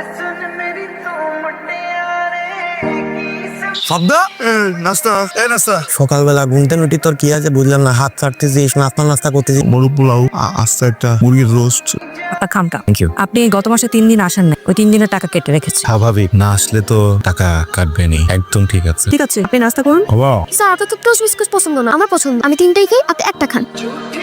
It's শব্দা? নাস্তা। এ নাস্তা। সকালবেলা ঘুমতে নুটি তোর কি আছে? বুঝলাম না হাত ছাড়তেছিস নাস্তা নাস্তা করতেছিস। বড় পোলাও আস্তে একটা মুরগির রোস্ট আপনার খামটা থ্যাংক ইউ আপনি গত মাসে তিন দিন আসেন না ওই তিন দিনের টাকা কেটে রেখেছি। স্বাভাবিক না আসলে তো টাকা কাটবে নি একদম ঠিক আছে। ঠিক আছে আপনি নাস্তা করুন। oh, স্যার আপনার তো টোস্ট বিস্কুট পছন্দ না আমার পছন্দ আমি তিনটাই খাই আপনি একটা খান।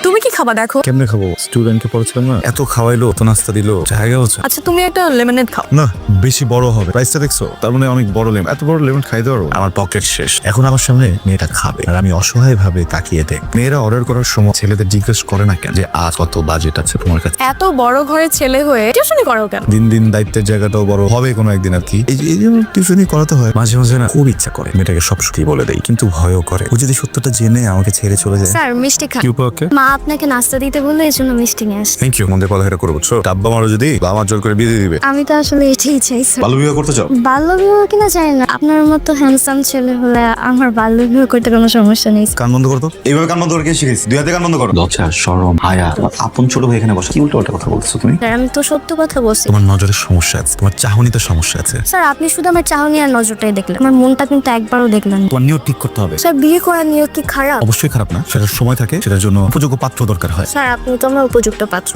তুমি কি খাবা দেখো। কেমনে খাব? স্টুডেন্টকে পড়াচ্ছিলাম না। এত খাওয়াইলো তো নাস্তা দিলো জায়গা হচ্ছে। আচ্ছা তুমি একটা লেমনেড খাও। না বেশি বড় হবে। প্রাইসটা দেখছ? তার মানে অনেক বড় লেম এত বড় লেমন খাই পারো? আমার পকেট শেষ। এখন আমার সামনে মেয়েটা খাবে আর আমি অসহায় ভাবে তাকিয়ে দেখ মেয়েরা অর্ডার করার সময় ছেলেদের জিজ্ঞেস করে না কেন? যে আজ কত বাজেট আছে তোমার কাছে? এত বড় ঘরের ছেলে হয়ে টিউশনি করো কেন? দিন দিন দায়িত্বের জায়গাটাও বড়। হবে কোনো একদিন আর কি? এই যে- জন্য টিউশনি করাতে হয় মাঝে মাঝে না খুব ইচ্ছা করে। মেয়েটাকে সব সত্যি বলে দেই কিন্তু ভয়ও করে। ও যদি সত্যটা জেনে আমাকে ছেড়ে চলে যায়। স্যার মিষ্টি খান কি উপলক্ষে মা আপনাকে নাস্তা দিতে বললে এই জন্য মিষ্টি নিয়ে আসছে। থ্যাংক ইউ মন্দের পড়ালেখা করে বুঝছ? ডাব্বা মারো যদি বা আমার জোর করে বিয়ে দিয়ে দিবে। আমি তো আসলে এটাই চাই স্যার বাল্য বিবাহ করতে চাও? বাল্য বিবাহ কিনা চাই না। আপনার মতো হ্যান্ডসাম ছেলে হলে আমার বাল্য বিবাহ করতে কোনো সমস্যা নেই কান বন্ধ করতো এইভাবে কান বন্ধ করে কে শিখেছি দুই হাতে কান বন্ধ করো। লজ্জা সরম। হায়া আপন ছোট ভাই এখানে বসা। কি উল্টো পাল্টা কথা বলছো তুমি? স্যার আমি তো সত্য কথা বলছি। তোমার নজরের সমস্যা আছে তোমার চাহনিতে সমস্যা আছে। স্যার আপনি শুধু আমার চাহনি আর নজরটাই দেখলেন। আমার মনটা কিন্তু একবারও দেখলেন না। তোমার নিয়ত ঠিক করতে হবে। স্যার বিয়ে করার নিয়োগ কি খারাপ? অবশ্যই খারাপ না সেটার সময় থাকে সেটার জন্য উপযোগ্য পাত্র দরকার হয়। স্যার আপনি তো আমার উপযুক্ত পাত্র।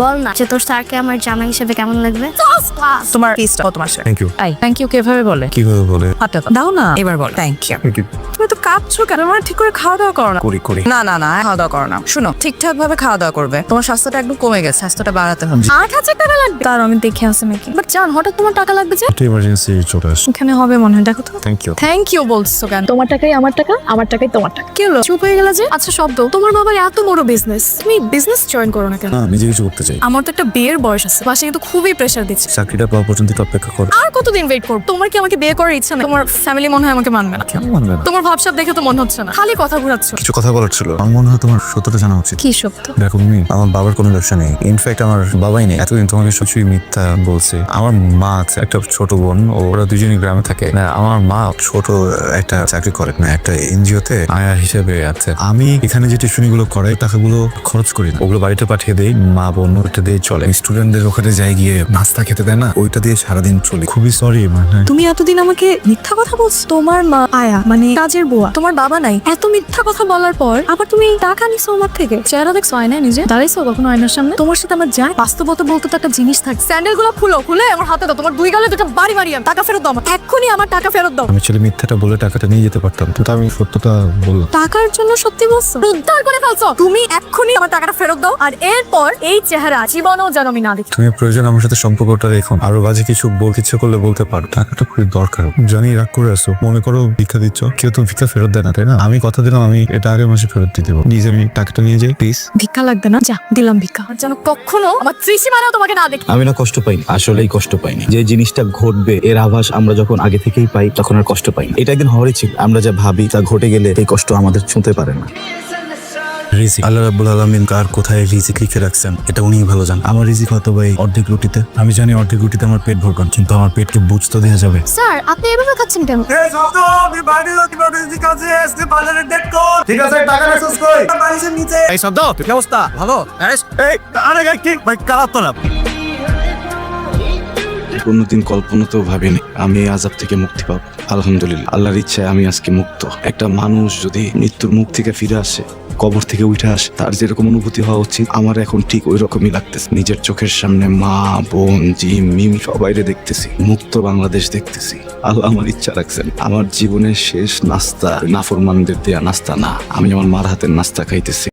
বল না যে তোর স্যারকে আমার জামাই হিসেবে কেমন লাগবে? তোমার কত মাসে? Thank you I thank you কীভাবে বলে? কীভাবে বলে? হাতটা দাও। দাও না। এবার বল। থ্যাংক ইউ তুমি তো কাঁদছো কেন? মানে ঠিক করে খাওয়া দাওয়া করো না। করি করি। না না না খাওয়া দাওয়া করো না। শুনো ঠিকঠাক ভাবে খাওয়া দাওয়া করবে। তোমার স্বাস্থ্যটা একদম কমে গেছে স্বাস্থ্যটা বাড়াতে হবে। আট হাজার টাকা লাগবে। তার আমি দেখে আসি নাকি। বাট জান হঠাৎ তোমার টাকা লাগবে যে? একটা ইমার্জেন্সি চলে আসছে এখানে হবে মনে হয় দেখো তো। থ্যাংক ইউ থ্যাংক ইউ বলছো কেন? তোমার টাকাই আমার টাকা আমার টাকাই তোমার টাকা। কি হলো? চুপ হয়ে গেল যে? আচ্ছা শব্দ তোমার বাবার এত বড় বিজনেস তুমি বিজনেস জয়েন করো না কেন? না নিজে কিছু করতে চাই। আমার তো একটা বিয়ের বয়স আছে। বাসে কিন্তু খুবই প্রেসার দিচ্ছে। চাকরিটা পাওয়া পর্যন্ত একটু অপেক্ষা কর। আর কতদিন ওয়েট করব? তোমার কি আমাকে বিয়ে করার ইচ্ছা নেই? তোমার ফ্যামিলি মনে হয় আমাকে মানবে না। কেন মানবে না? তোমার ভাবসাব দেখে তো মনে হচ্ছে না। খালি কথা ঘুরাচ্ছ। কিছু কথা বলার ছিল। আমার মনে হয় তোমার সত্যটা জানা উচিত। কি সত্য? দেখো তুমি আমার বাবার কোনো ব্যবসা নেই। ইনফ্যাক্ট আমার বাবাই নেই। এতদিন তোমাকে সবসময় মিথ্যা বলছে। আমার মা আছে একটা ছোট বোন। ওরা দুজনই গ্রামে থাকে। না আমার মা ছোট একটা চাকরি করে। না একটা এনজিও তে আয়া হিসেবে আছে। আমি এখানে যে টিউশনি গুলো করে টাকাগুলো খরচ করি না। ওগুলো বাড়িতে পাঠিয়ে দেই মা বোন ওটা দিয়ে চলে। স্টুডেন্টদের ওখানে যাই গিয়ে নাস্তা খেতে দেয় না ওইটা দিয়ে সারাদিন চলি। খুবই সরি মানে তুমি এতদিন আমাকে মিথ্যা কথা বলছো। তোমার মা আয়া মানে কাজের তোমার বাবা নাই। এত মিথ্যা কথা বলার পর আবার তুমি টাকা নিছো আমার থেকে। চেহারা দেখছ আয়নায় নিজে। দাঁড়াইছো কখনো আয়নার সামনে? তোমার সাথে আমার যায় বাস্তবতা বলতে তো একটা জিনিস থাকে। স্যান্ডেলগুলো খুলো খুলে আমার হাতে দাও। তোমার দুই গালে দুটো বাড়ি বাড়ি আমি টাকা ফেরত দাও এক্ষুনি আমার টাকা ফেরত দাও। আমি ছেলে মিথ্যাটা বলে টাকাটা নিয়ে যেতে পারতাম। কিন্তু আমি সত্যটা বললাম। টাকার জন্য সত্যি বলছো? উদ্ধার করে ফেলছো। তুমি এক্ষুনি আমার টাকাটা ফেরত দাও। আর এরপর এই চেহারা জীবনও যেন আমি না দেখি। তুমি প্রয়োজন আমার সাথে সম্পর্কটা রেখো। আরও বাজে কিছু বলতে ইচ্ছে করলে বলতে পারো। টাকাটা খুবই দরকার। জানি রাগ করে আসো মনে করো ভিক্ষা দিচ্ছ। কেউ তো ভিক্ষা ফেরত দেয় না তাই না? আমি কথা দিলাম আমি এটা আগের মাসে ফেরত দিতে পারব নিজে আমি টাকাটা নিয়ে যাই প্লিজ। ভিক্ষা লাগবে না? যা দিলাম ভিক্ষা। আর যেন কখনো আমার ত্রিসীমানাও তোমাকে না দেখি। আমি না কষ্ট পাইনি আসলেই কষ্ট পাইনি। যে জিনিসটা ঘটবে এর আভাস আমরা যখন আগে থেকেই পাই তখন আর কষ্ট পাইনি। এটা একদিন হওয়ারই ছিল। আমরা যা ভাবি তা ঘটে গেলে এই কষ্ট আমাদের ছুঁতে পারে না। রিজিক। আল্লাহ রাব্বুল আলামিন কার কোথায় রিজিক লিখে রাখছেন এটা উনিই ভালো জান আমার রিজিক হয়তো ভাই অর্ধেক রুটিতে। আমি জানি অর্ধেক রুটিতে আমার পেট ভরকান কিন্তু আমার পেটকে বুঝতে দেওয়া যাবে। স্যার আপনি এভাবে খাচ্ছেন কেন? ঠিক আছে টাকা কই? এই শব্দ কি অবস্থা? ভালো? এই আরে কি? ভাই কালাপ তো না। কোনোদিন কল্পনাতেও ভাবিনি আমি এই আজাব থেকে মুক্তি পাবো। আলহামদুলিল্লাহ আল্লাহর ইচ্ছায় আমি আজকে মুক্ত। একটা মানুষ যদি মৃত্যুর মুখ থেকে ফিরে আসে কবর থেকে উঠে আস। তার যেরকম অনুভূতি হওয়া উচিত, আমার এখন ঠিক ওই রকমই লাগতেছে। নিজের চোখের সামনে মা, বোন, জিম, মিম সবাইরে দেখতেছি। মুক্ত বাংলাদেশ দেখতেছি। আল্লাহ আমার ইচ্ছা রাখছেন। আমার জীবনের শেষ নাস্তা, নাফরমানদের দেয়া নাস্তা না। আমি আমার মার হাতের নাস্তা খাইতেছি।